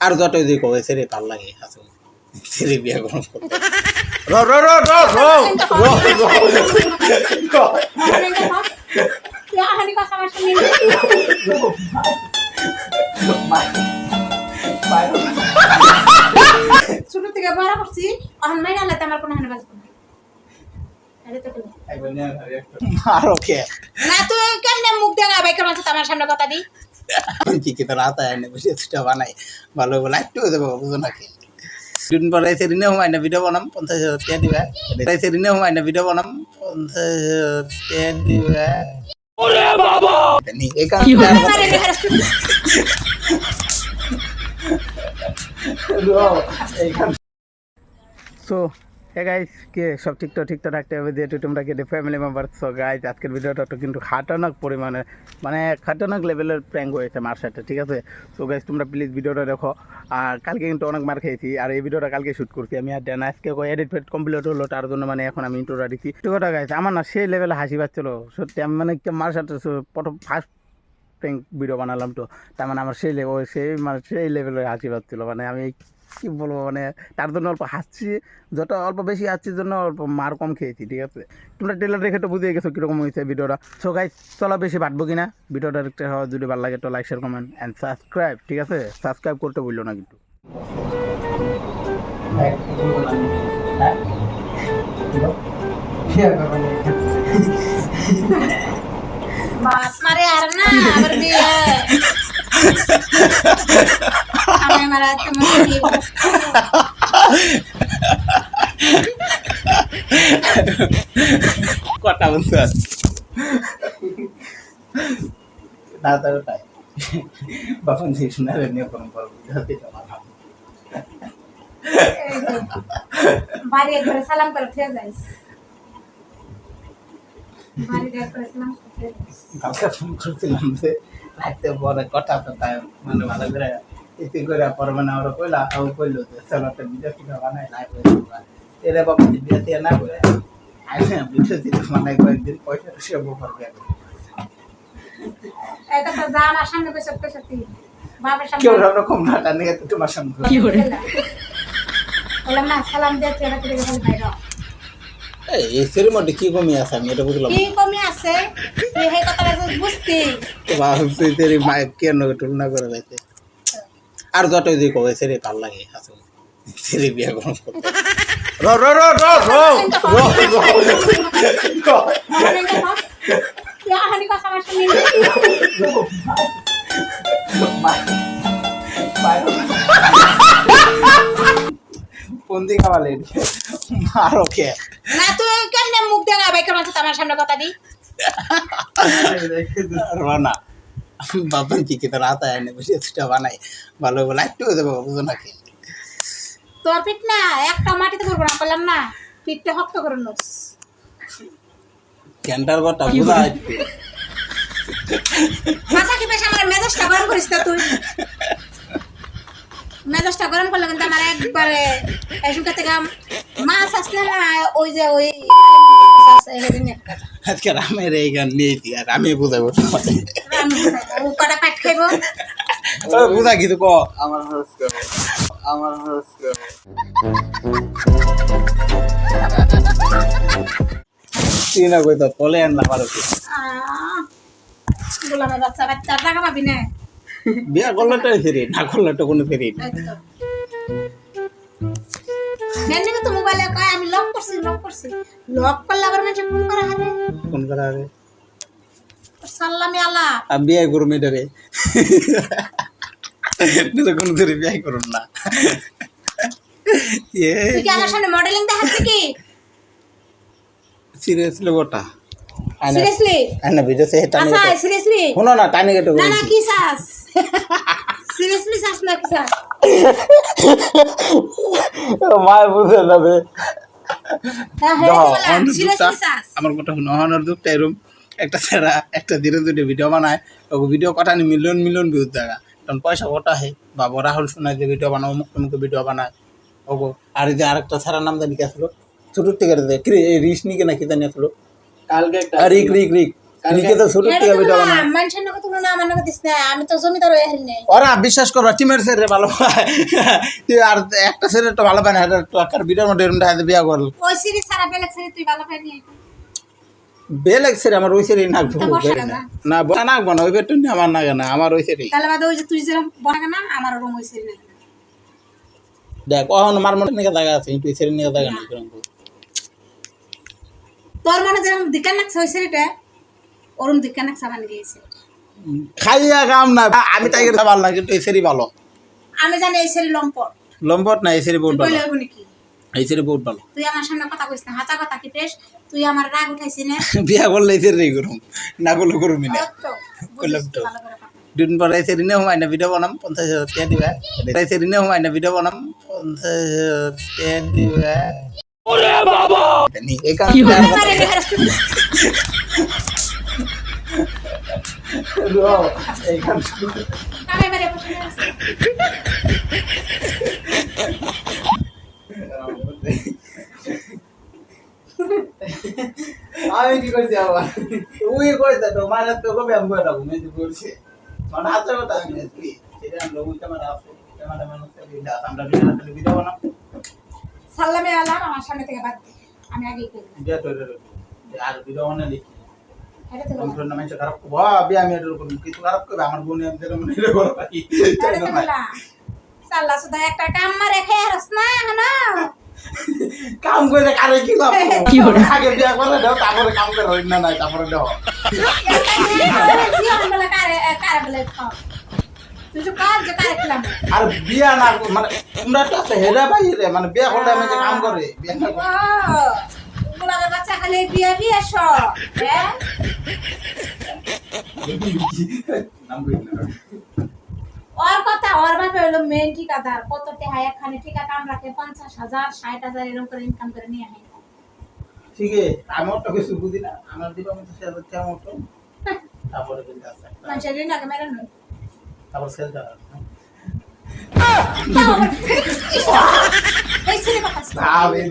আর যত যদি কবে সেরে ভালো লাগে আসলে সেরে বিয়ে করুন র র র র র। র হানি কথা আমার শুনি ছোট থেকে বড় করছি মাইনা আমার কোনো হানি বাজবে তো কইলো। আর ওকে। না তুই কেমনে মুখ দেখা বাইকের মাঝে তোমার সামনে কথা দি কি কি তোর হাতে আইনে বসে সেটা বানাই। ভালো বলে একটু দেবো বুঝো নাকি দুদিন পরে সেদিনে হুমাই না ভিডিও বানাম পঞ্চাশ হাজার টাকা দিবা। তাই সেদিনে হুমাই না ভিডিও বানাম পঞ্চাশ হাজার টাকা দিবা। এই কারণে আর কথা- মারে রে হারাস সো হে গাইস কে সব ঠিকঠাক ঠিকঠাক রাখতে হবে, যেহেতু তোমরা কেটে ফ্যামিলি মেম্বার সো গাইস আজকের ভিডিওটা তো কিন্তু খাটানাক পরিমাণে মানে খাটানাক লেভেলের প্র্যাঙ্ক হয়েছে মার সাথে, ঠিক আছে? সো গাইস তোমরা প্লিজ ভিডিওটা দেখো। আর কালকে কিন্তু অনেক মার খেয়েছি, আর এই ভিডিওটা কালকে শ্যুট করছি আমি, আর দেন আজকে এডিট ফেড কমপ্লিট হলো, তার জন্য মানে এখন আমি ইন্টোটা দিচ্ছি। তো কথা গাইছে আমার না সেই লেভেলে হাসি পাচ্ছিল, সত্যি আমি মানে মার সাথে প্রথম ফার্স্ট প্র্যাঙ্ক ভিডিও বানালাম তো। তার মানে আমার সেই লেভেল সেই মানে সেই লেভেলের হাসি পাচ্ছিল মানে আমি কি বলব মানে তার জন্য অল্প হাসছি। যত অল্প বেশি হাসছির জন্য অল্প মার কম খেয়েছি, ঠিক আছে? তোমরা টেলার দেখে তো বুঝে গেছো কীরকম হয়েছে ভিডিওটা সো গাই চলো বেশি বাটবো কিনা? ভিডিওটা হয়, যদি ভালো লাগে তো like share comment and subscribe ঠিক আছে? সাবস্ক্রাইব করতে বলল না কিন্তু। বাস মারে আর না আবার বিয়ে আমি মারা তোমার বিয়ে কটা বলতে না তার তাই কালকে ফোন করছিলাম যে রাখতে পরে কথা তো তাই মানে ভালো করে? ইতি করে পরে মানে কইলা কইলো যে চলো তো ভিডিও কিনা বানাই না করে এরে বাবা ভিডিও দিয়ে না করে আইসা ভিডিও দিতে মানে কয়েকদিন পয়সা এটা তো যা আমার সামনে বসে বসে তুই বাবার সামনে কেউ রকম নাটা নিয়ে তো তোমার সঙ্গে বললাম না সালাম দিয়ে চেহারা করে গেলে বাইরে সেরের মধ্যে কি কমি আছে আমি এটা বুঝলাম কি কমি আছে তুই সেই কথাটা বুঝতি ভাবছি তেরি মায়ের কেন তুলনা করে গেছে আর যত যদি কবে সেরে ভালো লাগে আসলে সেরে বিয়ে র র র র র মনে শুনি কোন দিকে খাওয়ালে মারো কে না তুই কেমনে মুখ দেখা বাইকের মাঝে আমার সামনে কথা দি। রনা বাপন কি কি তোর হাতে আইনে বসে সেটা বানাই। ভালো বলে একটু দেবো বুঝো নাকি তোর পিঠ না একটা মাটিতে করব না বললাম না পিঠটা শক্ত করে নোস। ক্যান্টার কথা বুঝা মাথা কি বেশ আমার মেজাজটা গরম করিস না তুই। মেজাজটা গরম করলে কিন্তু আমার একবারে এসুকা থেকে মাছ আসলে না ওই যে ওই আজকে রামের এই গান নিয়েছি আর আমি বুঝাবো কটা পাট খাইব? বুঝা কিছু ক আমার আমার হচ্ছে তুই না কই তো কলে না পারো গোলামের বাচ্চা বাচ্চা টাকা পাবি না। বিয়া করলে তো ফেরি না করলে তো কোনো ফেরি না। তো। মোবাইলে কয় আমি লক করছি লক করছি। লক করলে আবার মানুষ ফোন করা হবে? কোন করা হবে। সাল্লামি আল্লাহ। আমি বিয়ে করুম এটারে এটা কোনো ধরে বিয়ে করুন না। তুই কি আমার সামনে মডেলিং কি সিরিয়াসলি গোটা আয়না সিরিয়াসলি আয়না ভিডিও সে টানি আচ্ছা কেটে সিরিয়াসলি শোনো না টানি কেটে না না কি সিরিয়াসলি না মায় বুঝে যাবে সিরিয়াসলি চাস আমার কথা শুনো হনার দুঃখটা এরম একটা ছেড়া একটা ধীরে ধীরে ভিডিও বানায়। ওকে ভিডিও কটানি মিলিয়ন মিলিয়ন ভিউজ দেখা। তখন পয়সা কটা হে। বাবা রাহুল শোনায় যে ভিডিও বানাও মুখ মুখে ভিডিও বানায়। ওগো আর যে আরেকটা ছাড়া নাম জানি কি আসলো? ছোটোর থেকে রিস নিকে নাকি জানি আসলো? কালকে একটা রিক রিক রিক। লিখে তো শুরু থেকে ভিডিও বানা মানুষের নাকি তুলনা আমার নাকি দিস না। আমি তো জমিদার হারি নাই। ওরা বিশ্বাস করবা টিমের ছেলে ভালো তুই আর একটা ছেলে তো ভালো পায় না এটা ভিডিওর মধ্যে এরকম দেখা বিয়া করল। ওই সিরিজ সারা বেলেগ তুই ভালো আমার ওই না। না বসা নাকবো ওই পেটুন আমার নাগে না আমার ওই ছেলে তাহলে বাদে ওই যে তুই যেরকম বনা না আমার ওরকম ওই সিরিজ দেখ ওহন আমার মনে নিকে জায়গা আছে তুই ছেলে নিকে জায়গা নেই তোর মনে যেরকম দিকান লাগছে ওই ওরম দিকান লাগছে আমার গিয়েছে? খাইয়া কাম না। আমি তাই ভালো না কিন্তু ছেলে ভালো। আমি জানি এই সিরিজ লম্পট। লম্বট না এই বহুত ভালো। কইলে হইব নাকি? এই ছেলে বহুত ভালো। তুই আমার সামনে কথা কইস না হাতা কথা কি পেশ? তুই আমার রাগ উঠাইছিস না? বিয়া করলে এই ছেলে করুম না করলে করুমি না। ও তো, কইলাম তো। ভালো দুদিন পরে এই সেদিনে হুমাই না ভিডিও বানাম পঞ্চাশ হাজার টাকা দিবা। এই সেদিনে হুমাই না ভিডিও বানাম পঞ্চাশ হাজার টাকা দিবা। আরে, আরে, এই কারণে। আমি কি করছি আবার? উই করছে তো মানে তো কবে আমি করে রাখব? মেয়ে করছে মানে হাতে কথা আমি নেছি সেটা আমরা উইটা মানে আছে মানে মানুষের ভিডিও আমরা ভিডিও ভিডিও বানাম সাল্লামে আলাম আমার সামনে থেকে বাদ আমি আগেই তৈরি রাখব আর ভিডিও বানালে এটা না মানুষ খারাপ করব। আমি আমি এটা করব কিছু খারাপ করবে আমার বোনে আমি যেরকম এটা করব এটা সাল্লা সুদা একটা কাম মারে খেয়ে হারস না এখন কাম করে কারে কি লাভ। কি আগে বিয়া করে দাও তারপরে কাম করে হই না নাই তারপরে দাও। কারে কারে কারে আর বিয়া না মানে তোমরা তো হেরা ভাই রে মানে বিয়া করলে আমি কাম করে বিয়া না বাচ্চা খালি বিয়ে বিয়ে সব হ্যাঁ? না ওর কথা ওর বাপে হলো মেন ঠিকাদার। কত টেহা একখানে ঠিকা কাম রাখে? পঞ্চাশ হাজার ষাট হাজার এরকম করে ইনকাম করে নিয়ে আসে ঠিক আছে আমার তো কিছু বুঝি না। আমার দিবা মতো সে হচ্ছে আমার তো তারপরে কিন্তু আছে। মানুষের ঋণ আগে মেরে নয় তারপর সেল দাও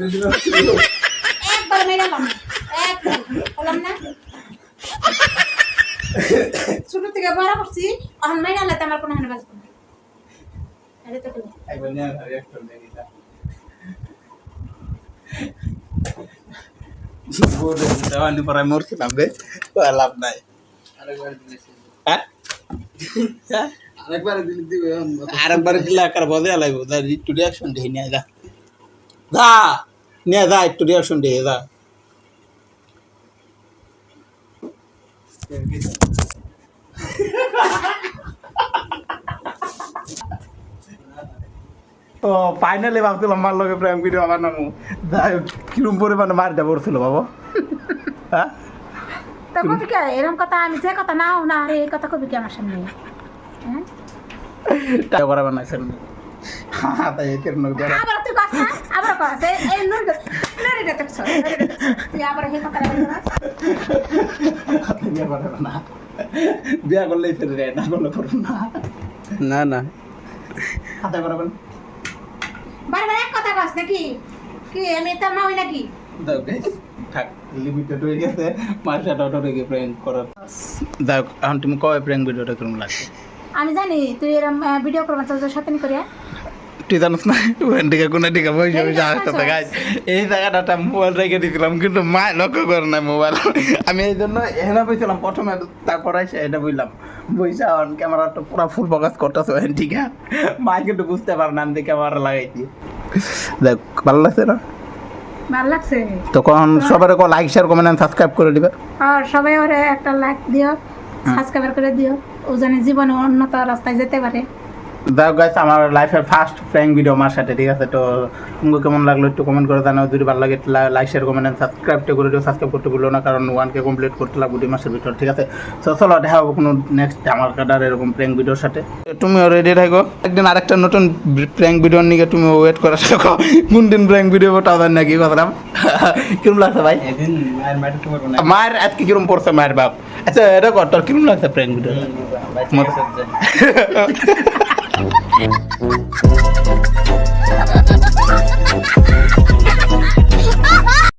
দুদিন একবার মেরালাম একবার বললাম না ছোট থেকে বড় করছি এখন মেরালে তো আমার কোনো হানে বাজবে না। তো পরে মরছিলাম লাভ নাই। আরেকবার হ্যাঁ? হ্যাঁ? আরেকবার দিলে দিবে আরেকবার দিলে আকার বদে লাগবে দা একটু রিয়াকশন একটু তো ফাইনালি ভাবছিলাম মার লগে প্রেম ভিডিও আমার নামু। কিরম পরিমাণে মারটা পড়ছিল বাবা? হ্যাঁ? তো কবি কে? এরকম কথা আমি যে কথা নাও না আরে এই কথা কবি কে আমার সামনে? হ্যাঁ? টাকা করা বানাইছেন হ্যাঁ তাই কিরম করে। আবার তুই কাছ না আবার কাছ এই লড়ি লড়ি দেখছ তুই আবার এই কথা বলছিস বিয়া না। বিয়া করলেই ফেরে না করলে না। না না। হাতে করবেন? বারবার এক কথা কস নাকি? কি আমি তোর মা হই নাকি থাক লিমিটেড হয়ে গেছে। হয়ে প্র্যাঙ্ক করার। এখন তুমি কবে প্র্যাঙ্ক ভিডিওটা কেমন লাগছে আমি জানি তুই এরম ভিডিও করবার তোর সাথে নি করিয়া তুই জানিস না? ওখান থেকে কোনো আসতে গাছ এই জায়গাটা মোবাইল রেখে দিয়েছিলাম কিন্তু মা লক্ষ্য করে না মোবাইল আমি এই জন্য এখানে বসেছিলাম প্রথমে তারপর এসে এটা বুঝলাম অন ক্যামেরাটা পুরো ফুল ফোকাস করতেছে ওখান মা কিন্তু বুঝতে পারে না আমি ক্যামেরা লাগাইছি। দেখ ভালো লাগছে না? ভালো লাগছে। তখন সবার লাইক শেয়ার কমেন্ট সাবস্ক্রাইব করে দিবে। আর সবাই ওরে একটা লাইক দিও সাবস্ক্রাইব করে দিও। ও জানে জীবনে উন্নত রাস্তায় যেতে পারে। যাই গাইস আমার লাইফের ফার্স্ট প্র্যাঙ্ক ভিডিও আমার সাথে ঠিক আছে? তো তোমাকে কেমন লাগল একটু কমেন্ট করে জানাও। যদি ভালো লাগে লাইক শেয়ার কমেন্ট সাবস্ক্রাইবটা করে দিও। সাবস্ক্রাইব করতে ভুলো না কারণ ওয়ানকে কমপ্লিট করতে লাগবে দুই মাসের ভিতর ঠিক আছে? তো চলো দেখা হবে কোনো নেক্সট আমার কাটার এরকম প্র্যাঙ্ক ভিডিওর সাথে। তুমিও রেডি থাকো। একদিন আরেকটা নতুন প্র্যাঙ্ক ভিডিওর নিয়ে তুমি ওয়েট করে থাকো। কোন দিন প্র্যাঙ্ক ভিডিও ওটা জানি না কি কথা কিরম লাগছে ভাই? মায়ের আজকে কিরম পড়ছে মায়ের বাপ? আচ্ছা এটা কর তোর কিরম লাগছে prank video Ha ha ha ha!